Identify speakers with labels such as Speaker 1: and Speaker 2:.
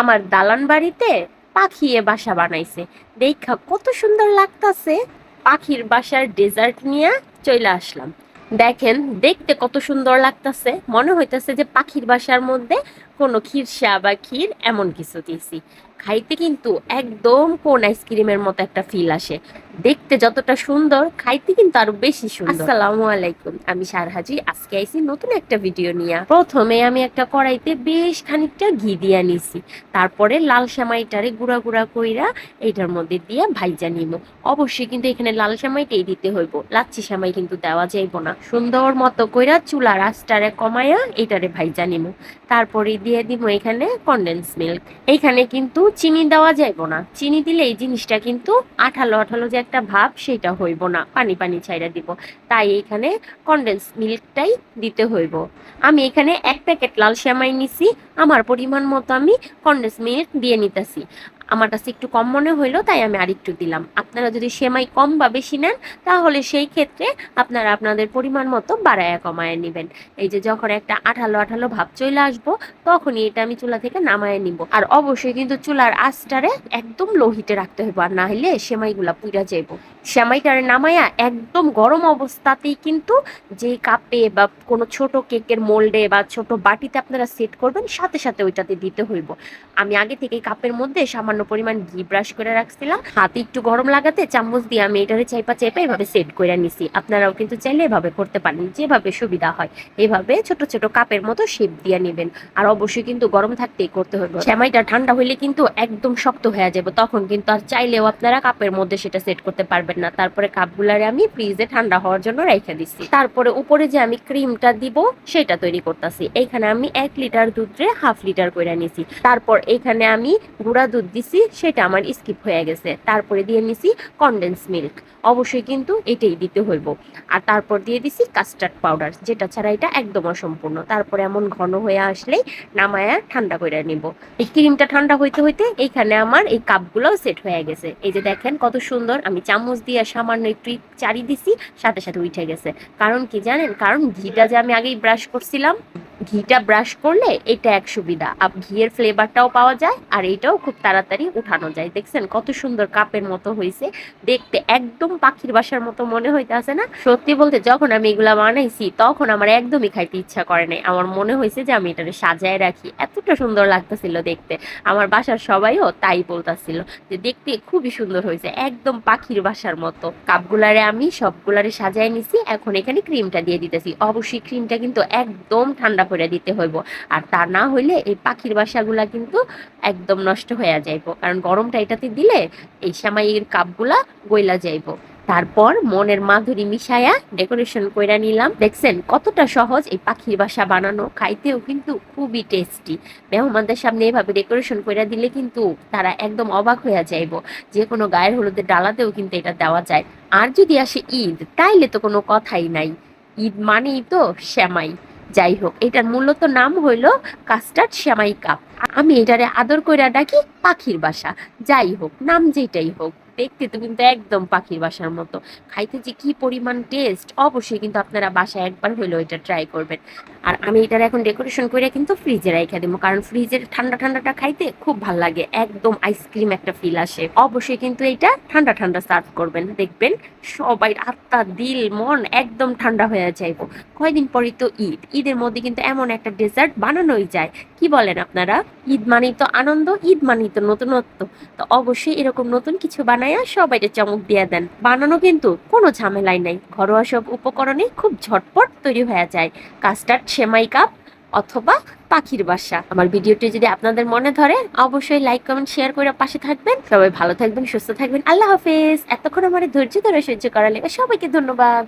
Speaker 1: আমার দালান বাড়িতে পাখি এ বাসা বানাইছে। দেখা কত সুন্দর লাগতাছে। পাখির বাসার ডেজার্ট নিয়ে চলে আসলাম। দেখেন, দেখতে কত সুন্দর লাগতাছে। মনে হইতাছে যে পাখির বাসার মধ্যে কোনো ক্ষীরসা বা ক্ষীর, এমন কিছু দিয়েছি। খাইতে কিন্তু একদম কোন আইসক্রিমের মতো একটা ফিল আসে। দেখতে যতটা সুন্দর, খাইতে কিন্তু আরও বেশি সুন্দর। আসসালামু আলাইকুম, আমি সারহাজি। আজকে আইছি নতুন একটা ভিডিও নিয়ে। প্রথমে আমি একটা কড়াইতে বেশ খানিকটা ঘি দিয়া নিছি তারপরে লাল সেমাইটারে গুঁড়া গুঁড়া কইরা এইটার মধ্যে দিয়ে ভাইজা নিব। অবশ্যই কিন্তু এখানে লাল সেমাইটাই দিতে হইব। লাচ্ছি সেমাই কিন্তু দেওয়া যাইব না। সুন্দর মতো কইরা চুলা রাস্তারে কমায়া এইটারে ভাইজা নিব। তারপরে দিয়ে দিব এখানে কন্ডেন্স মিল্ক এইখানে কিন্তু চিনি দেওয়া যাইব না। চিনি দিলে এই জিনিসটা কিন্তু আঠালো আঠালো যে একটা ভাব, সেটা হইব না। পানি পানি ছাইরা দিব। তাই এখানে কন্ডেন্স মিল্কটাই দিতে হইব। আমি এখানে এক প্যাকেট লাল শ্যামাই নিছি। আমার পরিমাণ মতো আমি কন্ডেন্স মিল্ক দিয়ে নিতেছি। আমার কাছে একটু কম মনে হইল, তাই আমি আরেকটু দিলাম। আপনারা যদি সেমাই কম বা বেশি নেন, তাহলে সেই ক্ষেত্রে আপনারা আপনাদের পরিমাণ মতো বাড়ায়া কমায় নেবেন। এই যে যখন একটা আঠালো আঠালো ভাব চলে আসব, তখনই এটা আমি চুলা থেকে নামায় নিব। আর অবশ্যই কিন্তু চুলার আঁচটারে একদম লো হিটে রাখতে হবে আর না হলে সেমাইগুলা পুইরা যাইব। সেমাইটারে নামায়া একদম গরম অবস্থাতেই কিন্তু যে কাপে বা কোনো ছোট কেকের মোল্ডে বা ছোট বাটিতে আপনারা সেট করবেন, সাথে সাথে ওইটাতে দিতে হইব। আমি আগে থেকে কাপের মধ্যে সামান্য পরিমাণ ঘি ব্রাশ করে রাখছিলাম। হাতে একটু গরম লাগাতে চামচ দিয়ে আমি এটারে চাইপা চাইপা এভাবে সেট করে নিছি। আপনারাও কিন্তু চাইলে এভাবে করতে পারেন, যেভাবে সুবিধা হয়। এভাবে ছোট ছোট কাপের মতো শেপ দিয়ে নেবেন। আর অবশ্যই কিন্তু গরম থাকতেই করতে হবে সেমাইটা ঠান্ডা হইলে কিন্তু একদম শক্ত হয়ে যাবে। তখন কিন্তু আর চাইলেও আপনারা কাপের মধ্যে সেটা সেট করতে পারবেন না। তারপরে কাপগুলারে আমি ফ্রিজে ঠান্ডা হওয়ার জন্য রেখে দিচ্ছি তারপরে উপরে যে আমি ক্রিমটা দিব, সেটা তৈরি করতেছি। এইখানে আমি এক লিটার দুধে হাফ লিটার করে নিছি। তারপর এখানে আমি গুঁড়া দুধ দিছি, সেটা আমার স্কিপ হয়ে গেছে। তারপরে দিয়ে নিছি কনডেন্স মিল্ক অবশ্যই কিন্তু এটাই দিতে হইব। আর তারপর দিয়ে দিছি কাস্টার্ড পাউডার যেটা ছাড়া এটা একদম অসম্পূর্ণ। তারপরে এমন ঘন হয়ে আসলেই নামায়া ঠান্ডা করে নিব। এই ক্রিমটা ঠান্ডা হইতে হইতে এইখানে আমার এই কাপগুলোও সেট হয়ে গেছে। এই যে দেখেন কত সুন্দর, আমি চামচ দিয়ে সামান্য একটু চারি দিছি, সাথে সাথে উঠে গেছে। কারণ কি জানেন? কারণ ঘিটা যে আমি আগেই ব্রাশ করছিলাম ঘিটা ব্রাশ করলে এটা এক সুবিধা। আপ ঘিয়ের ফ্লেভারটাও পাওয়া যায় আর এটাও খুব তাড়াতাড়ি উঠানো যায়। দেখছেন কত সুন্দর কাপের মতো হয়েছে দেখতে একদম পাখির বাসার মতো মনে হইতেছে না? সত্যি বলতে যখন আমি এগুলা বানাইছি, তখন আমার একদমই খাইতে ইচ্ছা করে নাই। আমার মনে হয়েছে যে আমি এটাকে সাজায় রাখি। এতটা সুন্দর লাগতেছিল দেখতে। আমার বাসার সবাইও তাই বলতাছিল যে দেখতে খুবই সুন্দর হয়েছে একদম পাখির বাসার মতো। কাপগুলারে আমি সবগুলারে সাজায় নিছি। এখন এখানে ক্রিমটা দিয়ে দিতেছি। অবশ্যই ক্রিমটা কিন্তু একদম ঠান্ডা করে দিতে হইব। আর তা না হইলে এই পাখির বাসাগুলা কিন্তু একদম নষ্ট হয়ে যাইব। কারণ গরমটা এটাতে দিলে এই সামাইয়ের কাপগুলা গইলা যাইব। তারপর মনের মাধুরী মিশায়া ডেকোরেশন কইরা নিলাম। দেখছেন কতটা সহজ এই পাখির বাসা বানানো। খাইতেও কিন্তু খুবই টেস্টি। মেহমানদের সামনে এভাবে ডেকোরেশন কইরা দিলে কিন্তু তারা একদম অবাক হইয়া যাইব। যে কোনো গায়ের হলুদের ডালাতেও কিন্তু এটা দেওয়া যায়। আর যদি আসে ঈদ, তাইলে তো কোনো কথাই নাই। ঈদ মানেই তো শ্যামাই। যাই হোক এটার মূলত নাম হইল কাস্টার্ড শ্যামাই কাপ আমি এটারে আদর কইরা ডাকি পাখির বাসা। যাই হোক নাম যেটাই হোক। দেখতে তো কিন্তু একদম পাখির বাসার মতো। খাইতে যে কি পরিমাণ টেস্ট অবশ্যই কিন্তু আপনারা বাসায় একবার হইলেও এটা ট্রাই করবেন। আর আমি এটার এখন ডেকোরেশন করে কিন্তু ফ্রিজে রেখে দেবো কারণ ফ্রিজের ঠান্ডা ঠান্ডাটা খাইতে খুব ভালো লাগে, একদম আইসক্রিম একটা ফিল আসে। অবশ্যই কিন্তু এটা ঠান্ডা ঠান্ডা সার্ভ করবেন, দেখবেন সবাই আত্মা, দিল, মন একদম ঠান্ডা হয়ে যাইব। কয়দিন পরই তো ঈদ, ঈদের মধ্যে কিন্তু এমন একটা ডেজার্ট বানানোই যায়। কি বলেন আপনারা? ঈদ মানেই তো আনন্দ, ঈদ মানেই তো নতুনত্ব। তো অবশ্যই এরকম নতুন কিছু বানায়া সবাইকে চমক দিয়ে দেন। বানানো কিন্তু কোনো ঝামেলাই নাই। ঘরোয়া সব উপকরণে খুব ঝটপট তৈরি হয়ে যায়। কাস্টার্ড, সেমাই কাপ অথবা পাখির বাসা। আমার ভিডিওটি যদি আপনাদের মনে ধরে, অবশ্যই লাইক, কমেন্ট, শেয়ার করে পাশে থাকবেন। সবাই ভালো থাকবেন, সুস্থ থাকবেন। আল্লাহ হাফেজ। এতক্ষণ আমার ধৈর্য ধরে সহ্য করালে সবাইকে ধন্যবাদ।